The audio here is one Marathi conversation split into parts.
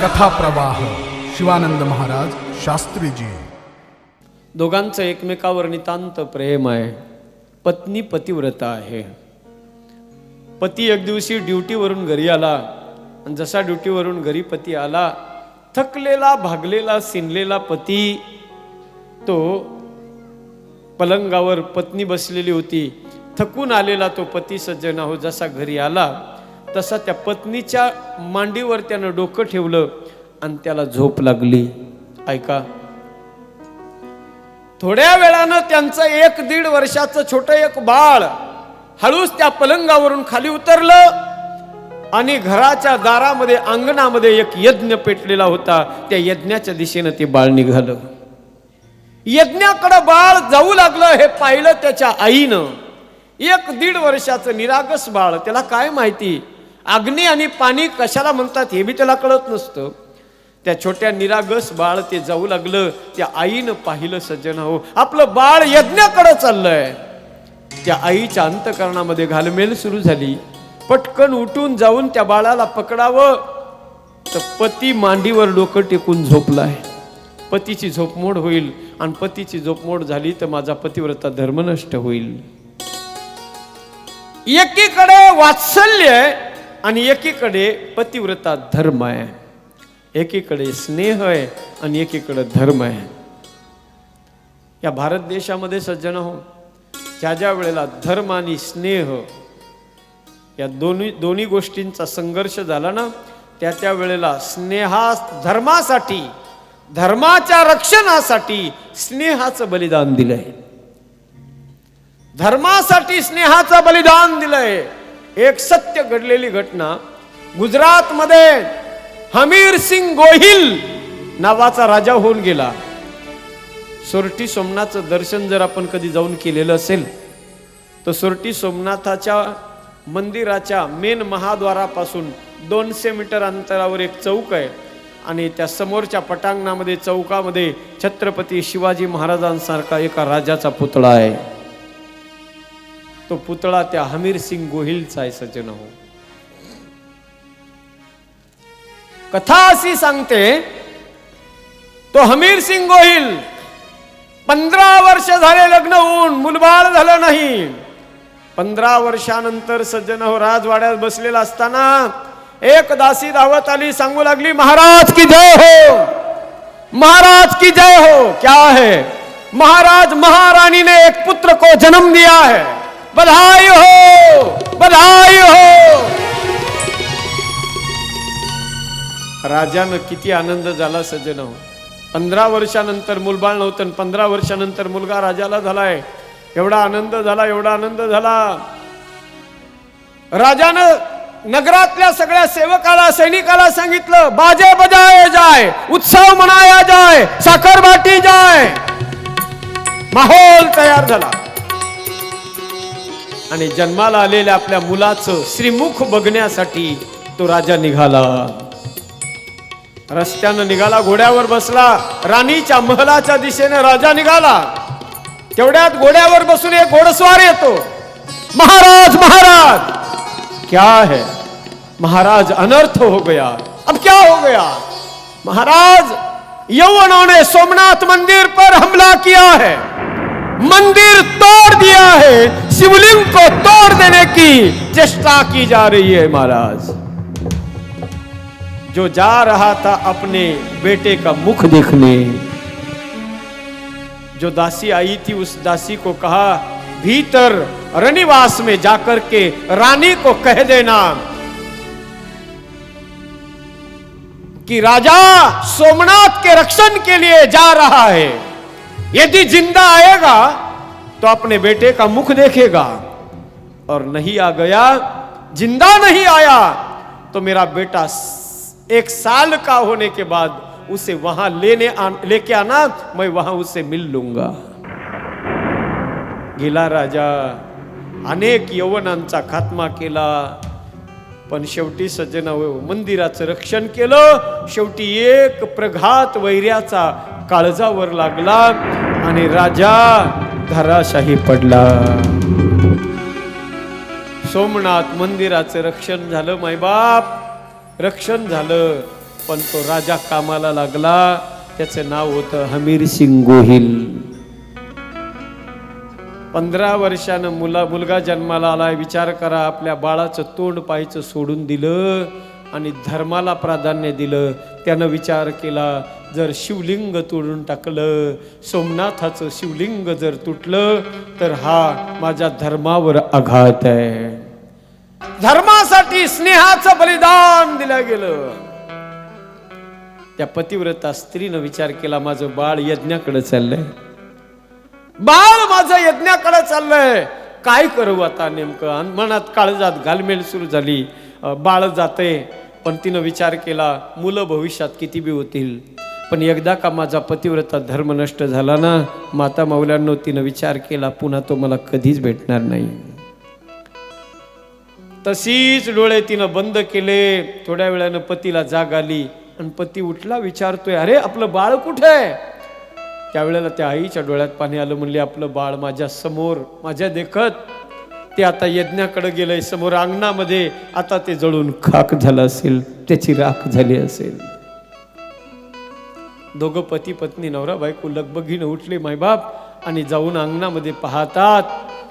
कथा प्रवाह शिवानंद महाराज शास्त्रीजी. दोघांचं एकमेकावर नितांत प्रेम आहे. पत्नी पतिव्रता आहे. पती एक दिवशी ड्युटीवरून घरी आला. आणि जसा ड्युटीवरून घरी पती आला थकलेला भागलेला सिनलेला पती तो पलंगावर पत्नी बसलेली होती. थकून आलेला तो पती सज्जन हो जसा घरी आला तसा त्या पत्नीच्या मांडीवर त्यानं डोकं ठेवलं आणि त्याला झोप लागली. ऐका. थोड्या वेळानं त्यांचं एक दीड वर्षाचं छोटं एक बाळ हळूच त्या पलंगावरून खाली उतरलं आणि घराच्या दारामध्ये अंगणामध्ये एक यज्ञ पेटलेला होता. त्या यज्ञाच्या दिशेनं ते बाळ निघालं. यज्ञाकडं बाळ जाऊ लागलं हे पाहिलं त्याच्या आईनं. एक दीड वर्षाचं निरागस बाळ त्याला काय माहिती? अग्नी आणि पाणी कशाला म्हणतात हे बी त्याला कळत नसतं. त्या छोट्या निरागस बाळ ते जाऊ लागलं त्या आईनं पाहिलं सज्जन हो आपलं बाळ यज्ञाकडं चाललंय. त्या आईच्या अंतकरणामध्ये घालमेल सुरू झाली. पटकन उठून जाऊन त्या बाळाला पकडावं. तर पती मांडीवर डोकं टेकून झोपलाय. पतीची झोपमोड होईल आणि पतीची झोपमोड झाली तर माझा पतिव्रता धर्म नष्ट होईल. एकीकडे वात्सल्य आहे आणि एकीकडे पतिव्रता धर्म आहे. एकीकडे स्नेह आहे आणि एकीकडे धर्म आहे. या भारत देशामध्ये सज्जन हो ज्या ज्या वेळेला धर्म आणि स्नेह या दोन्ही दोन्ही गोष्टींचा संघर्ष झाला ना त्या त्या वेळेला स्नेहा धर्मासाठी धर्माच्या रक्षणासाठी स्नेहाचं बलिदान दिलं आहे धर्मासाठी स्नेहाचं बलिदान दिलंय. एक सत्य घडलेली घटना गुजरातमध्ये हमीर सिंग गोहिल नावाचा राजा होऊन गेला. सोरटी सोमनाथचं दर्शन जर आपण कधी जाऊन केलेलं असेल तर सोरटी सोमनाथाच्या मंदिराच्या मेन महाद्वारापासून दोनशे मीटर अंतरावर एक चौक आहे आणि त्या समोरच्या पटांगणामध्ये चौकामध्ये छत्रपती शिवाजी महाराजांसारखा एका राजाचा पुतळा आहे. तो पुतळा त्या हमीर सिंग गोहिलचा आहे सज्जन हो. कथा अशी सांगते तो हमीर सिंग गोहिल पंधरा वर्ष झाले लग्न होऊन मुलबाळ झालं नाही. पंधरा वर्षानंतर सज्जन हो राजवाड्यात बसलेला असताना एक दासी धावत आली सांगू लागली महाराज की जय हो! महाराज की जय हो! क्या है? महाराज महारानी ने एक पुत्र को जन्म दिया है। बधाई हो! बधाई हो! राजानं किती आनंद झाला सज्जन हो पंधरा वर्षानंतर मुलबाळ नव्हतं पंधरा वर्षानंतर मुलगा राजाला झालाय. एवढा आनंद झाला एवढा आनंद झाला. राजानं नगरातल्या सगळ्या सेवकाला सैनिकाला सांगितलं बाजे बजाय जाय उत्सव मनाया जाय साखरबाटी जाय. माहोल तयार झाला. आणि जन्माला आलेल्या आपल्या मुलाचं श्रीमुख बघण्यासाठी तो राजा निघाला. रस्त्यानं निघाला घोड्यावर बसला. राणीच्या महलाच्या दिशेने राजा निघाला. तेवढ्यात घोड्यावर बसून एक घोडस्वार येतो. महाराज महाराज! क्या है? महाराज अनर्थ हो गया. अब क्या हो गया? महाराज यवनों ने सोमनाथ मंदिर पर हमला किया है। मंदिर तोड़ दिया है, शिवलिंग को तोड़ देने की चेष्टा की जा रही है महाराज। जो जा रहा था अपने बेटे का मुख देखने, जो दासी आई थी, उस दासी को कहा, भीतर रनिवास में जाकर के रानी को कह देना कि राजा सोमनाथ के रक्षण के लिए जा रहा है। यदि जिंदा आएगा तो अपने बेटे का मुख देखेगा। और नहीं आ गया जिंदा नहीं आया तो मेरा बेटा एक साल का होने के बाद उसे वहां लेने लेके आना मैं वहां उसे मिल लूंगा। गेला राजा अनेक यवनांचा खात्मा केला पण शेवटी सज्जन मंदिराचं रक्षण केलं. शेवटी एक प्रघात वैर्याचा काळजावर लागला आणि राजा धराशाही पडला. सोमनाथ मंदिराचं रक्षण झालं मायबाप. रक्षण झालं पण तो राजा कामाला लागला. त्याचं नाव होतं हमीर सिंग गोहिल. पंधरा वर्षानं मुला मुलगा जन्माला आलाय. विचार करा आपल्या बाळाचं तोंड पाहायचं सोडून दिलं आणि धर्माला प्राधान्य दिलं. त्यानं विचार केला जर शिवलिंग तोडून टाकलं सोमनाथाचं शिवलिंग जर तुटलं तर हा माझ्या धर्मावर आघात आहे. धर्मासाठी स्नेहाचं बलिदान दिलं गेलं. त्या पतिव्रता स्त्रीनं विचार केला माझं बाळ यज्ञाकडे चाललंय. बाळ माझं यज्ञाकडे चाललंय. काय करू आता नेमकं? मनात काळजात घालमेल सुरू झाली. बाळ जाते पण तिनं विचार केला मुलं भविष्यात किती बी होतील? पण एकदा का माझा पतिव्रता धर्म नष्ट झाला ना माता मौल्यांनो तिनं विचार केला पुन्हा तो मला कधीच भेटणार नाही. तशीच डोळे तिनं बंद केले थोड्या वेळानं पतीला जाग आली आणि पती उठला विचारतोय अरे आपलं बाळ कुठे? आहे त्यावेळेला त्या आईच्या डोळ्यात पाणी आलं म्हणले आपलं बाळ माझ्यासमोर माझ्या देखत. ते आता यज्ञाकडे गेलंय समोर अंगणामध्ये. आता ते जळून खाक झालं असेल त्याची राख झाली असेल. दोघं पती पत्नी नवरा बायको लगबगीनं उठले मायबाप आणि जाऊन अंगणामध्ये पाहतात.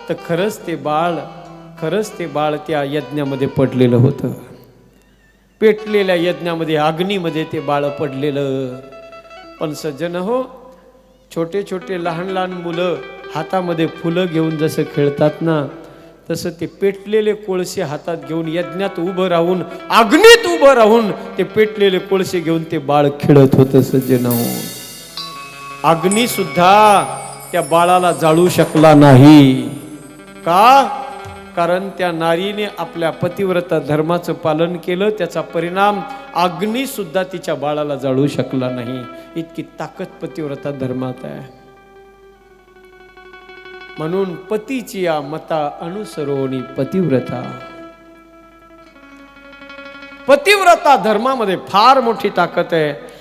तर खरंच ते बाळ खरंच ते बाळ त्या यज्ञामध्ये पडलेलं होतं. पेटलेल्या यज्ञामध्ये अग्नीमध्ये ते बाळ पडलेलं. पण सज्जन हो छोटे छोटे लहान लहान मुलं हातामध्ये फुलं घेऊन जसं खेळतात ना तसं ते पेटलेले कोळसे हातात घेऊन यज्ञात उभं राहून अग्नीत उभं राहून ते पेटलेले कोळसे घेऊन ते बाळ खेळत होतं सज्जन अग्नी सुद्धा त्या बाळाला जाळू शकला नाही. का? कारण त्या नारीने आपल्या पतिव्रता धर्माचं पालन केलं त्याचा परिणाम अग्नी सुद्धा तिच्या बाळाला जाळू शकला नाही. इतकी ताकद पतिव्रता धर्मात आहे. म्हणून पतीची या मता अनुसरोनी पतिव्रता. पतिव्रता धर्मामध्ये फार मोठी ताकद आहे.